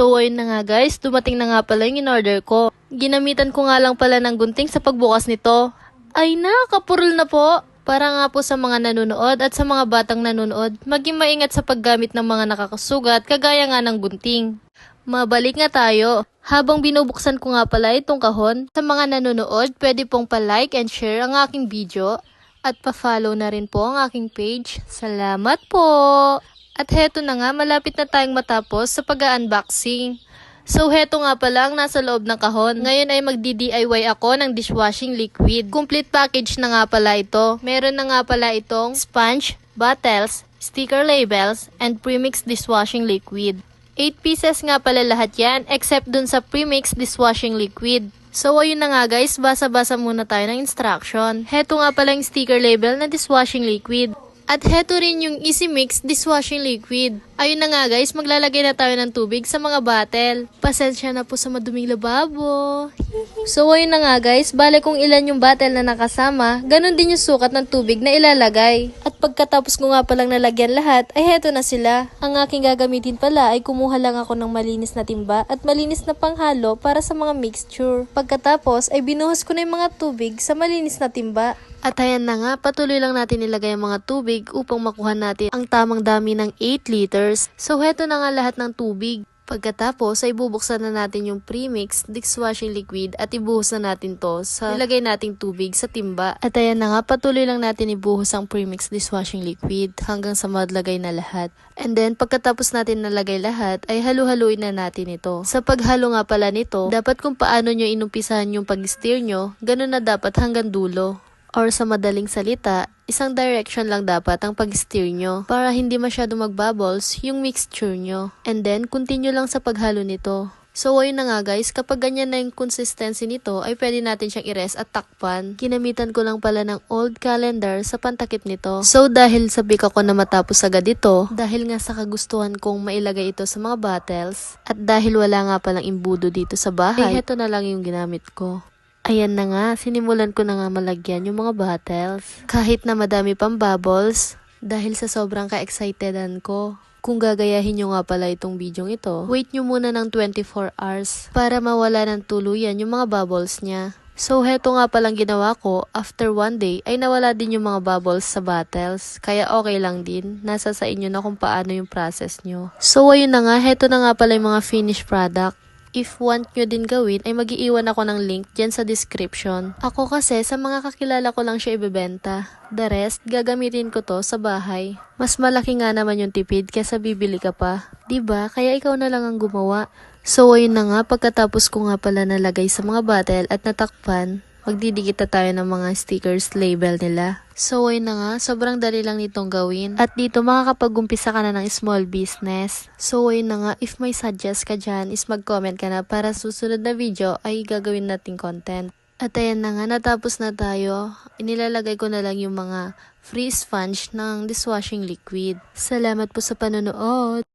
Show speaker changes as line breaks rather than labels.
So, ayun na nga guys, dumating na nga pala yung in-order ko. Ginamitan ko nga lang pala ng gunting sa pagbukas nito. Ay na, kapurol na po. Para nga po sa mga nanonood at sa mga batang nanonood, maging maingat sa paggamit ng mga nakakasugat kagaya nga ng gunting. Mabalik nga tayo. Habang binubuksan ko nga pala itong kahon, sa mga nanonood, pwede pong pa-like and share ang aking video at pa-follow na rin po ang aking page. Salamat po! At heto na nga, malapit na tayong matapos sa pag-unboxing. So, heto nga pala ang nasa loob ng kahon. Ngayon ay magdi-DIY ako ng dishwashing liquid. Complete package na nga pala ito. Meron na nga pala itong sponge, bottles, sticker labels, and premix dishwashing liquid. 8 pieces nga pala lahat yan, except dun sa premix dishwashing liquid. So, ayun na nga guys, basa-basa muna tayo ng instruction. Heto nga pala yung sticker label na dishwashing liquid. At heto rin yung Easy Mix dishwashing liquid. Ayun na nga guys, maglalagay na tayo ng tubig sa mga bottle. Pasensya na po sa maduming lababo. So ayun na nga guys, bale kung ilan yung bottle na nakasama, ganun din yung sukat ng tubig na ilalagay. At pagkatapos ko nga palang nalagyan lahat, ay heto na sila. Ang aking gagamitin pala ay kumuha lang ako ng malinis na timba at malinis na panghalo para sa mga mixture. Pagkatapos ay binuhos ko na yung mga tubig sa malinis na timba. At ayan na nga, patuloy lang natin nilagay ang mga tubig upang makuha natin ang tamang dami ng 8 liters. So heto na nga lahat ng tubig. Pagkatapos ay bubuksan na natin yung premix dishwashing liquid at ibuhos na natin to sa nilagay nating tubig sa timba. At ayan na nga, patuloy lang natin ibuhos ang premix dishwashing liquid hanggang sa madlagay na lahat. And then pagkatapos natin nalagay lahat ay halu-haluin na natin ito. Sa paghalo nga pala nito, dapat kung paano nyo inumpisahan yung pag-stir nyo, ganun na dapat hanggang dulo. Or sa madaling salita, isang direction lang dapat ang pag-steer nyo para hindi masyado mag-bubbles yung mixture nyo. And then, continue lang sa paghalo nito. So, ayun na nga guys, kapag ganyan na yung consistency nito, ay pwede natin siyang i-rest at takpan. Kinamitan ko lang pala ng old calendar sa pantakip nito. So, dahil sabi ko na matapos agad ito, dahil nga sa kagustuhan kong mailagay ito sa mga bottles, at dahil wala nga palang imbudo dito sa bahay, ay heto na lang yung ginamit ko. Ayan na nga, sinimulan ko na nga malagyan yung mga bottles. Kahit na madami pang bubbles, dahil sa sobrang ka-excitedan ko. Kung gagayahin nyo nga pala itong video ito, wait nyo muna ng 24 hours para mawala ng tuluyan yung mga bubbles niya. So, heto nga palang ginawa ko, after one day, ay nawala din yung mga bubbles sa bottles. Kaya okay lang din, nasa sa inyo na kung paano yung process nyo. So, ayun na nga, heto na nga pala yung mga finished product. If want nyo din gawin, ay magiiwan ako ng link dyan sa description. Ako kasi, sa mga kakilala ko lang siya ibebenta. The rest, gagamitin ko to sa bahay. Mas malaki nga naman yung tipid kesa bibili ka pa. ba? Kaya ikaw na lang ang gumawa. So, ayun na nga, pagkatapos ko nga pala nalagay sa mga bottle at natakpan, magdidikit na tayo ng mga stickers label nila. So, ayun na nga, sobrang dali lang nitong gawin. At dito, makakapag-umpisa ka na ng small business. So, ayun na nga, if may suggest ka dyan, is mag-comment ka na para susunod na video ay gagawin nating content. At ayan na nga, natapos na tayo. Inilalagay ko na lang yung mga free sponge ng dishwashing liquid. Salamat po sa panonood!